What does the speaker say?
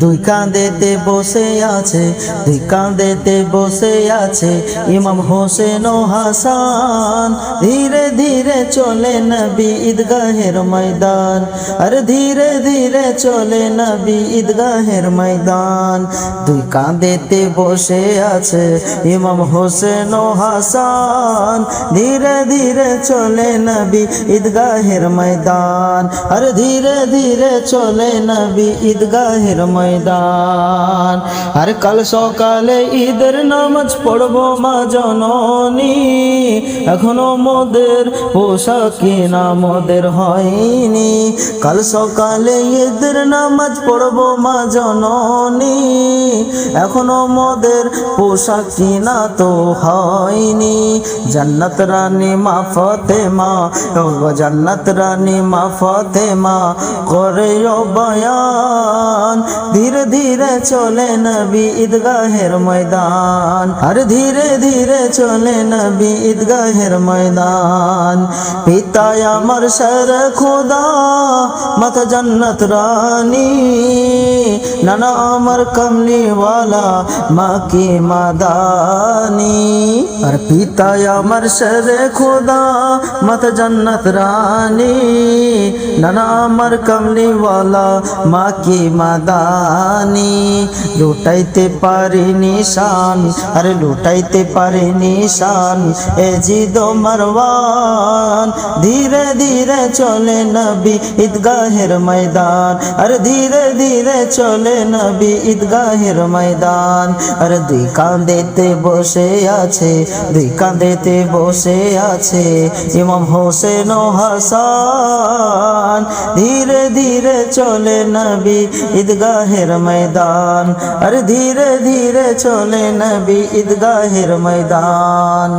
দুই কাঁদেতে বসে আছে, দুই কাঁদেতে বসে আছে ইমাম হোসেন ও হাসান। ধীরে ধীরে চলে নবী ঈদগাহের ময়দান। আর ধীরে ধীরে চলে নবী ঈদগাহের ময়দান। দুই কাঁদেতে বসে আছে ইমাম হোসেন ও হাসান। ধীরে ধীরে চলে নবী ঈদগাহের ময়দান। আর ধীরে ধীরে চলে নবী ঈদগাহের ময়দান। আর কাল সকালে ঈদের নামাজ পড়ব মা জননী। এখনও মোদের পোশাক কিনা মোদের হয়নি। কাল সকালে ঈদের নামাজ পড়ব মা জননী। এখনও মোদের পোশাক কিনা তো হয়নি। জান্নাত রানী মা ফতেমা, ও জান্নাত রানী মা ফতেমা করে বয়ান। ধীরে ধীরে চলে নবী ঈদগাহের ময়দান। আর ধীরে ধীরে চলে নবী ঈদগাহের ময়দান। পিতায় আমার সর খোদা মত জান্নাত রানী। নানা আমার কমলিওয়ালা, মা কি মাদানি আর পিতায় আমার সরে খোদা মত জান্নাত রানী। নানা আমার কমলিওয়ালা, মা কি মাদানি লুটাইতে পারি নিশান, আরে লুটাইতে পারি নিশান, এ জিদ মারওয়ান। ধীরে ধীরে চলে নবী ঈদগাহের ময়দান, আর ধীরে ধীরে চলে নবী ঈদগাহের ময়দান। আর দুই কাঁদেতে বসে আছে, দুই কাঁদেতে বসে আছে ইমাম হোসেন হাসান। ধীরে ধীরে চলে নবী ঈদগাহের ময়দান। আর ধীরে ধীরে চলে নবী ঈদগাহের ময়দান।